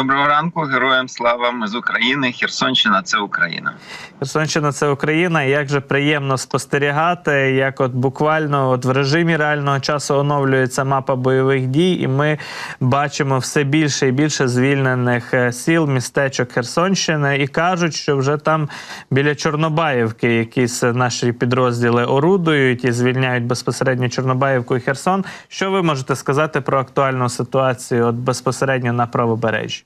Доброго ранку, героям слава. Ми з України. Херсонщина це Україна. Херсонщина це Україна. Як же приємно спостерігати, як от буквально от в режимі реального часу оновлюється мапа бойових дій, і ми бачимо все більше і більше звільнених е, сіл, містечок Херсонщини, і кажуть, що вже там біля Чорнобаївки якісь наші підрозділи орудують і звільняють безпосередньо Чорнобаївку і Херсон. Що ви можете сказати про актуальну ситуацію от безпосередньо на правобережжі?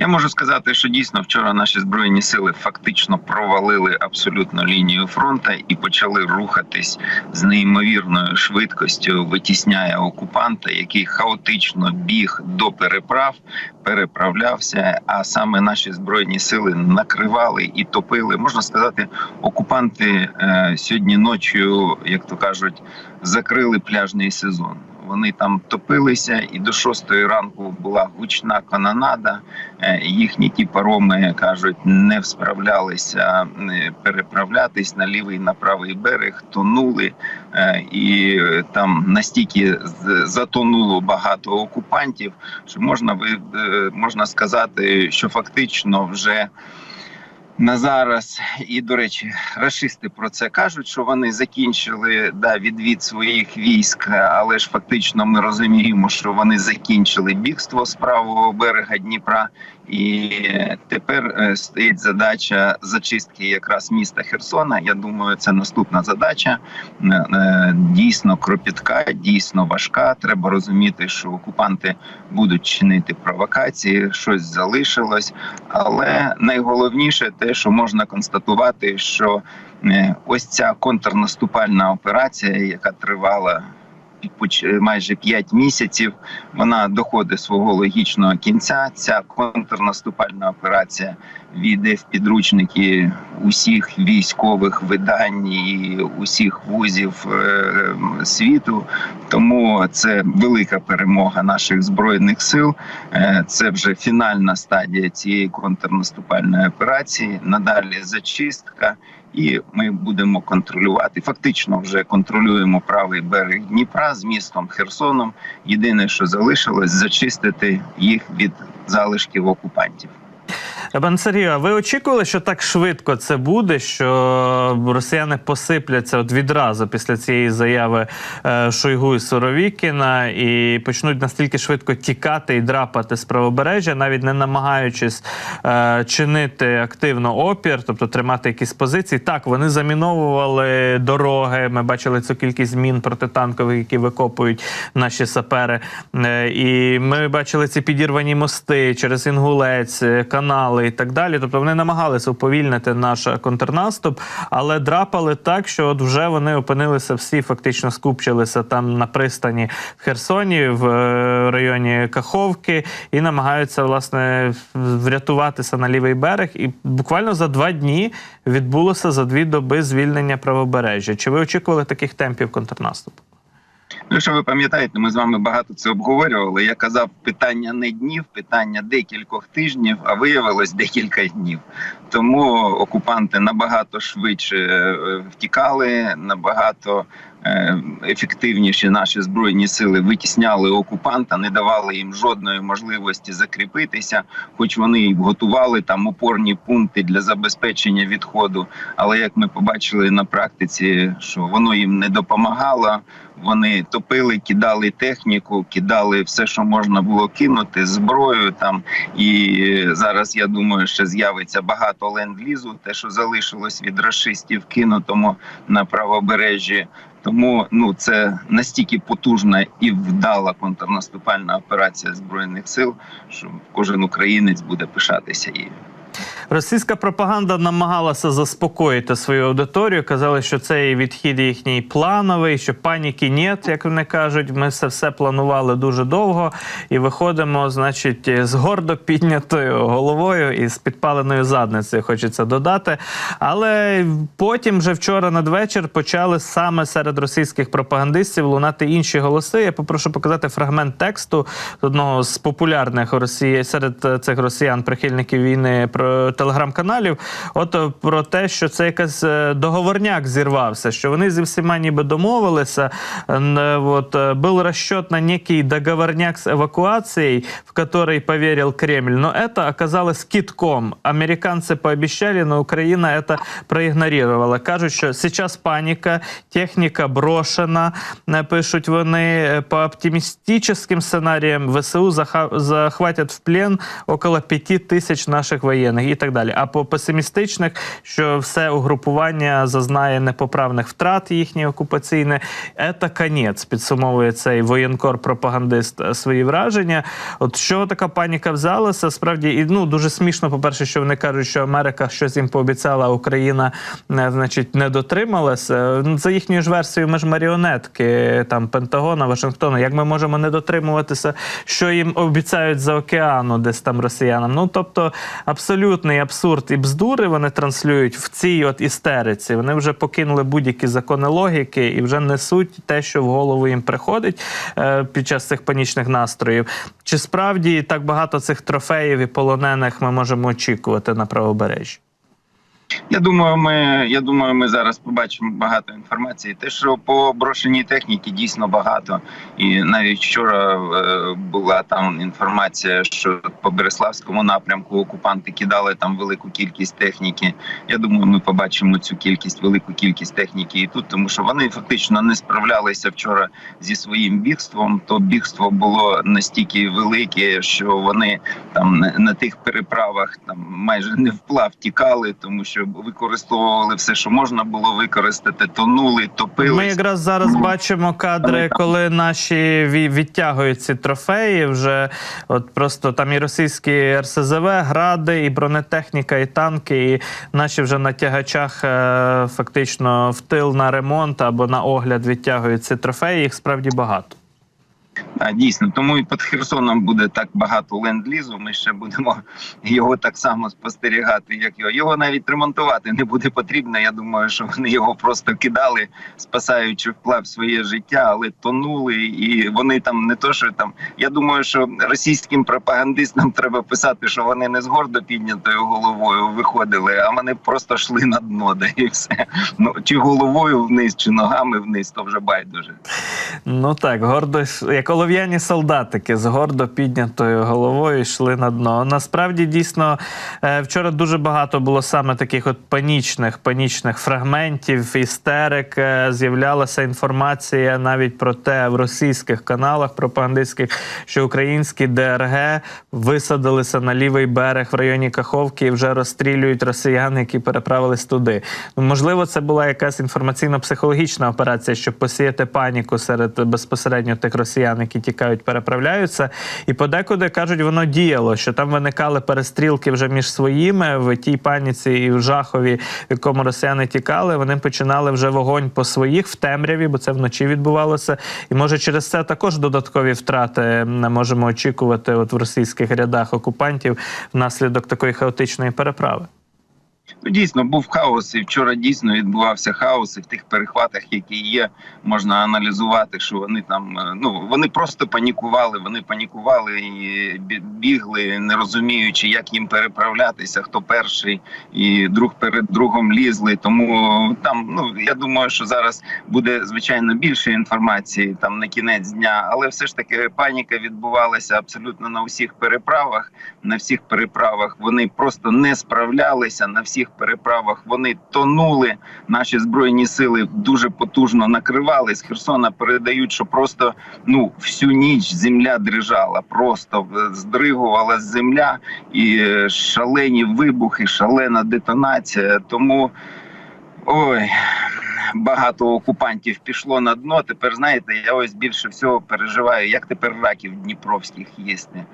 Я можу сказати, що дійсно вчора наші збройні сили фактично провалили абсолютно лінію фронту і почали рухатись з неймовірною швидкістю, витісняє окупанта, який хаотично біг до переправ, переправлявся. А саме наші збройні сили накривали і топили. Можна сказати, окупанти е, сьогодні ночі, як то кажуть, закрили пляжний сезон. Вони там топилися, і до шостої ранку була гучна канонада. Е, Їхні ті пароми кажуть, не справлялися е, переправлятись на лівий на правий берег, тонули, Е, і там настільки затонуло багато окупантів, що можна ви можна сказати, що фактично вже. На зараз і до речі, рашисти про це кажуть, що вони закінчили да відвід своїх військ, але ж фактично ми розуміємо, що вони закінчили бігство з правого берега Дніпра, і тепер е, стоїть задача зачистки якраз міста Херсона. Я думаю, це наступна задача. Е, е, Дійсно кропітка, дійсно важка. Треба розуміти, що окупанти будуть чинити провокації, щось залишилось. Але найголовніше те, що можна констатувати, що е, ось ця контрнаступальна операція, яка тривала майже 5 місяців, вона доходить свого логічного кінця. Ця контрнаступальна операція війде в підручники усіх військових видань і усіх вузів е, світу. Тому це велика перемога наших збройних сил. Е, Це вже фінальна стадія цієї контрнаступальної операції. Надалі зачистка, і ми будемо контролювати. Фактично, вже контролюємо правий берег Дніпра з містом Херсоном. Єдине, що залишилось, зачистити їх від залишків окупантів. Пане Сергію, а ви очікували, що так швидко це буде, що росіяни посипляться от відразу після цієї заяви е, Шойгу і Суровікіна і почнуть настільки швидко тікати і драпати з правобережжя, навіть не намагаючись е, чинити активно опір, тобто тримати якісь позиції. Так, вони заміновували дороги. Ми бачили цю кількість змін протитанкових, які викопують наші сапери. Е, і ми бачили ці підірвані мости через Інгулець, е, канали і так далі. Тобто вони намагалися уповільнити наш контрнаступ, але драпали так, що от вже вони опинилися всі, фактично скупчилися там на пристані в Херсоні, в е, районі Каховки, і намагаються власне врятуватися на лівий берег. І буквально за два дні відбулося за дві доби звільнення правобережжя. Чи ви очікували таких темпів контрнаступу? Якщо ви пам'ятаєте, ми з вами багато це обговорювали. Я казав, питання не днів, питання декількох тижнів, а виявилось декілька днів. Тому окупанти набагато швидше е, втікали, набагато ефективніші наші збройні сили витісняли окупанта, не давали їм жодної можливості закріпитися, хоч вони готували там опорні пункти для забезпечення відходу. Але як ми побачили на практиці, що воно їм не допомагало. Вони топили, кидали техніку, кидали все, що можна було кинути, зброю там. І зараз я думаю, що з'явиться багато ленд-лізу, те, що залишилось від рашистів, кинутому на правобережжі. Тому ну це настільки потужна і вдала контрнаступальна операція збройних сил, що кожен українець буде пишатися її. Російська пропаганда намагалася заспокоїти свою аудиторію. Казали, що цей відхід їхній плановий, що паніки нет, як вони кажуть. Ми це все планували дуже довго і виходимо, значить, з гордо піднятою головою і з підпаленою задницею. Хочеться додати. Але потім, вже вчора надвечір, почали саме серед російських пропагандистів лунати інші голоси. Я попрошу показати фрагмент тексту одного з популярних Росії серед е, цих росіян, прихильників війни про телеграм-каналів. От е, про те, що це якась е, договорняк зірвався, що вони зі всіма ніби домовилися. Н- е, Вот, э, был расчет на некий договорняк с эвакуацией, в который поверил Кремль, но это оказалось китком. Американцы пообещали, но Украина это проигнорировала. Кажуть, що сейчас паніка, техніка брошена, е, пишуть вони. Е, По оптимістичним сценаріям ВСУ заха- захватять в плен около 5 тисяч наших воєнних і так далі. А по песимістичних, що все угрупування зазнає непоправних втрат їхнє окупаційне, це конець, підсумовує цей воєнкор-пропагандист е, свої враження. От що така паніка взялася, справді і ну дуже смішно. По перше, що вони кажуть, що Америка щось їм пообіцяла, а Україна не значить не дотрималася. Ну, За їхньою ж версією, ми ж маріонетки там Пентагона, Вашингтона. Як ми можемо не дотримуватися, що їм обіцяють за океану, десь там росіянам? Ну тобто абсолютний абсурд і бздури вони транслюють в цій от істериці. Вони вже покинули будь-які закони логіки і вже несуть те, що в голову їм приходить е, під час цих панічних настроїв. Чи справді так багато цих трофеїв і полонених ми можемо очікувати на правобережжі? Я думаю, ми я думаю, ми зараз побачимо багато інформації. Те, що по брошеній техніці дійсно багато, і навіть вчора е, була там інформація, що по Береславському напрямку окупанти кидали там велику кількість техніки. Я думаю, ми побачимо цю кількість, велику кількість техніки і тут, тому що вони фактично не справлялися вчора зі своїм бігством. То бігство було настільки велике, що вони там на, тих переправах там майже не вплав тікали, тому що використовували все, що можна було використати, тонули, топили. Ми якраз зараз бачимо кадри, коли наші ві- відтягують ці трофеї. Вже от просто там і російські РСЗВ, гради, і бронетехніка, і танки, і наші вже на тягачах е, фактично в тил на ремонт або на огляд відтягують ці трофеї. Їх справді багато. А, дійсно, тому і під Херсоном буде так багато ленд-лізу. Ми ще будемо його так само спостерігати, як його. Його навіть ремонтувати не буде потрібно. Я думаю, що вони його просто кидали, спасаючи вплав своє життя, але тонули. І вони там не то, що там. Я думаю, що російським пропагандистам треба писати, що вони не з гордо піднятою головою виходили, а вони просто йшли на дно, да і все. Ну чи головою вниз, чи ногами вниз, то вже байдуже. Ну так, гордо як олов'яні солдатики з гордо піднятою головою йшли на дно. Насправді дійсно е, вчора дуже багато було саме таких от панічних, панічних фрагментів, істерик. Е, З'являлася інформація навіть про те в російських каналах пропагандистських, що українські ДРГ висадилися на лівий берег в районі Каховки і вже розстрілюють росіян, які переправились туди. Ну, можливо, це була якась інформаційно-психологічна операція, щоб посіяти паніку серед безпосередньо тих росіян, які тікають, переправляються. І подекуди кажуть, воно діяло, що там виникали перестрілки вже між своїми в тій паніці і в жахові, в якому росіяни тікали. Вони починали вже вогонь по своїх в темряві, бо це вночі відбувалося. І може через це також додаткові втрати м, можемо очікувати от в російських рядах окупантів внаслідок такої хаотичної переправи. Ну, дійсно, був хаос, і вчора дійсно відбувався хаос, і в тих перехватах, які є, можна аналізувати, що вони там е, ну вони просто панікували. Вони панікували і бігли, не розуміючи, як їм переправлятися, хто перший, і друг перед другом лізли. Тому там, ну я думаю, що зараз буде звичайно більше інформації там на кінець дня, але все ж таки паніка відбувалася абсолютно на усіх переправах. На всіх переправах вони просто не справлялися. На всіх переправах вони тонули. Наші збройні сили дуже потужно накривали. З Херсона передають, що просто ну всю ніч земля дрижала, просто здригувала земля і е, шалені вибухи, шалена детонація. Тому ой. Багато окупантів пішло на дно. Тепер знаєте, я ось більше всього переживаю, як тепер раків дніпровських їсти.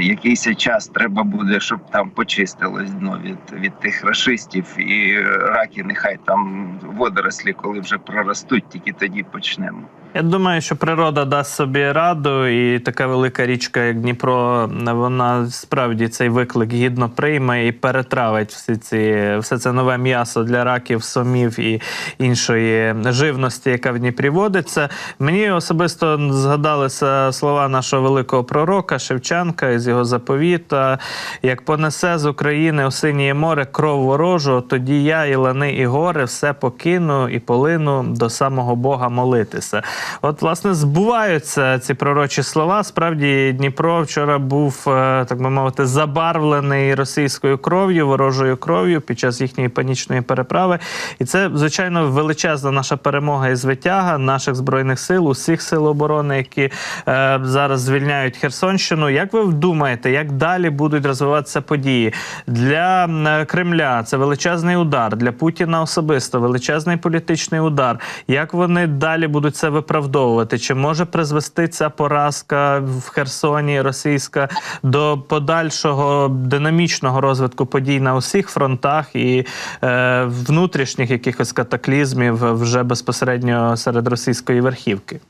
Якийсь час треба буде, щоб там почистилось дно від, від тих рашистів, і раки нехай там водорослі, коли вже проростуть, тільки тоді почнемо. Я думаю, що природа дасть собі раду, і така велика річка, як Дніпро, вона справді цей виклик гідно прийме і перетравить всі ці, все це нове м'ясо для раків, сомів і іншої живності, яка в Дніпрі водиться. Мені особисто згадалися слова нашого великого пророка Шевченка із його заповіта: як понесе з України у синє море кров ворожу, тоді я, і лани, і гори все покину і полину до самого Бога молитися. От, власне, збуваються ці пророчі слова. Справді, Дніпро вчора був, е, так би мовити, забарвлений російською кров'ю, ворожою кров'ю під час їхньої панічної переправи. І це, звичайно, величезна наша перемога і звитяга наших збройних сил, усіх сил оборони, які е, зараз звільняють Херсонщину. Як ви думаєте, як далі будуть розвиватися події для Кремля? Це величезний удар для Путіна особисто, величезний політичний удар. Як вони далі будуть це виправдовувати? Чи може призвести ця поразка в Херсоні російська до подальшого динамічного розвитку подій на усіх фронтах і е, внутрішніх якихось катаклізмів вже безпосередньо серед російської верхівки?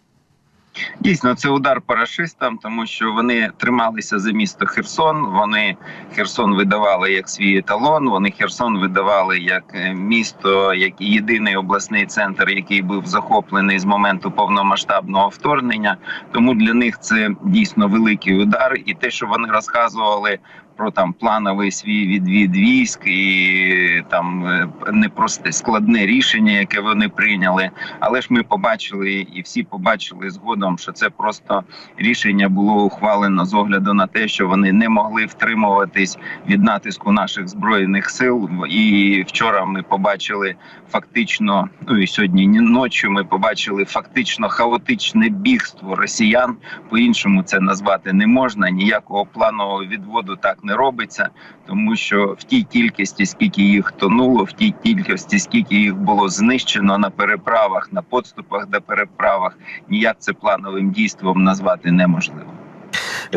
Дійсно, це удар по рашистам, тому що вони трималися за місто Херсон. Вони Херсон видавали як свій еталон. Вони Херсон видавали як е, місто, як єдиний обласний центр, який був захоплений з моменту повномасштабного вторгнення. Тому для них це дійсно великий удар, і те, що вони розказували. Про там плановий свій відвід військ і там е, непросте складне рішення, яке вони прийняли. Але ж ми побачили, і всі побачили згодом, що це просто рішення було ухвалено з огляду на те, що вони не могли втримуватись від натиску наших збройних сил. І вчора ми побачили фактично, ну і сьогодні ні ночі. Ми побачили фактично хаотичне бігство росіян. По іншому це назвати не можна. Ніякого планового відводу так не робиться, тому що в тій кількості, скільки їх тонуло, в тій кількості, скільки їх було знищено на переправах, на подступах до переправах, ніяк це плановим дійством назвати неможливо.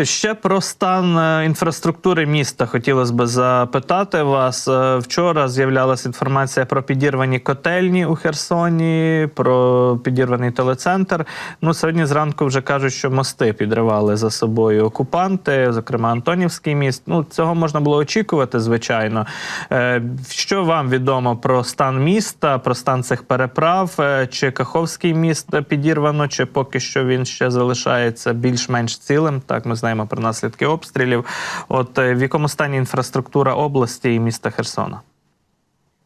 Ще про стан е, інфраструктури міста хотілося б запитати вас. Е, Вчора з'являлася інформація про підірвані котельні у Херсоні, про підірваний телецентр. Ну сьогодні зранку вже кажуть, що мости підривали за собою окупанти, зокрема Антонівський міст. Ну цього можна було очікувати, звичайно. Е, Що вам відомо про стан міста, про стан цих переправ? Чи Каховський міст підірвано, чи поки що він ще залишається більш-менш цілим? Так, ми знаємо про наслідки обстрілів. От е, в якому стані інфраструктура області і міста Херсона?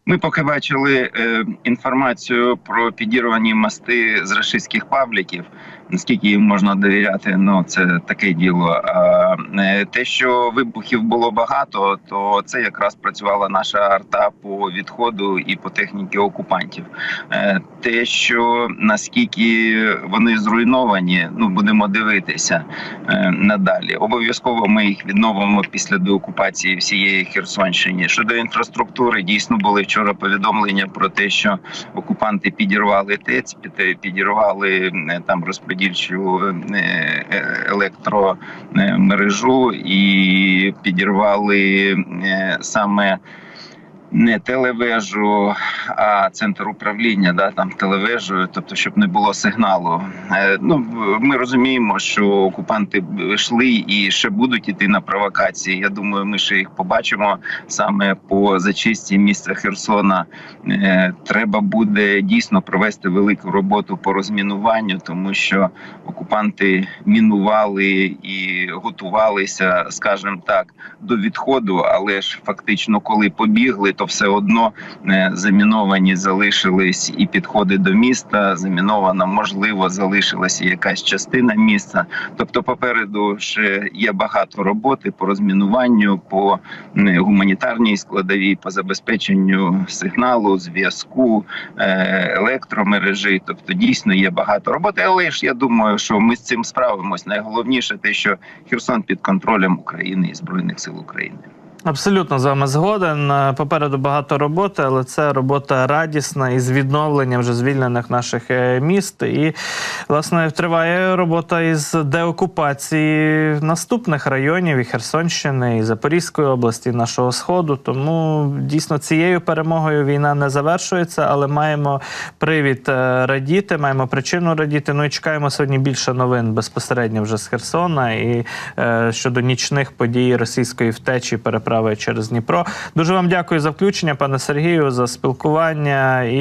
Ми поки бачили е, інформацію про підірвані мости з рашистських пабліків. Наскільки їм можна довіряти, ну це таке діло. А е, те, що вибухів було багато, то це якраз працювала наша арта по відходу і по техніці окупантів. Е, те, що наскільки вони зруйновані, ну будемо дивитися е, надалі. Обов'язково ми їх відновимо після деокупації всієї Херсонщини. Щодо інфраструктури, дійсно були вчора повідомлення про те, що окупанти підірвали ТЕЦ, підірвали е, там розподільчу е, е, електромережу і підірвали саме. Не телевежу, а центр управління, да там телевежею, тобто, щоб не було сигналу. Е, ну ми розуміємо, що окупанти йшли і ще будуть іти на провокації. Я думаю, ми ще їх побачимо саме по зачистці міста Херсона. Е, треба буде дійсно провести велику роботу по розмінуванню, тому що окупанти мінували і готувалися, скажімо так, до відходу, але ж фактично, коли побігли, то все одно е, заміновані залишились і підходи до міста. Замінована, можливо, залишилася якась частина міста. Тобто, попереду ще є багато роботи по розмінуванню, по гуманітарній складовій, по забезпеченню сигналу, зв'язку, е, електромережі. Тобто, дійсно є багато роботи. Але ж я думаю, що ми з цим справимось. Найголовніше те, що Херсон під контролем України і збройних сил України. Абсолютно з вами згоден. Е, Попереду багато роботи, але це робота радісна із відновленням вже звільнених наших е, міст. І, власне, триває робота із деокупації наступних районів і Херсонщини, і Запорізької області, і нашого сходу. Тому дійсно цією перемогою війна не завершується, але маємо привід е, радіти, маємо причину радіти. Ну і чекаємо сьогодні більше новин безпосередньо вже з Херсона і щодо нічних подій російської втечі переправи через Дніпро. Дуже вам дякую за включення, пане Сергію, за спілкування.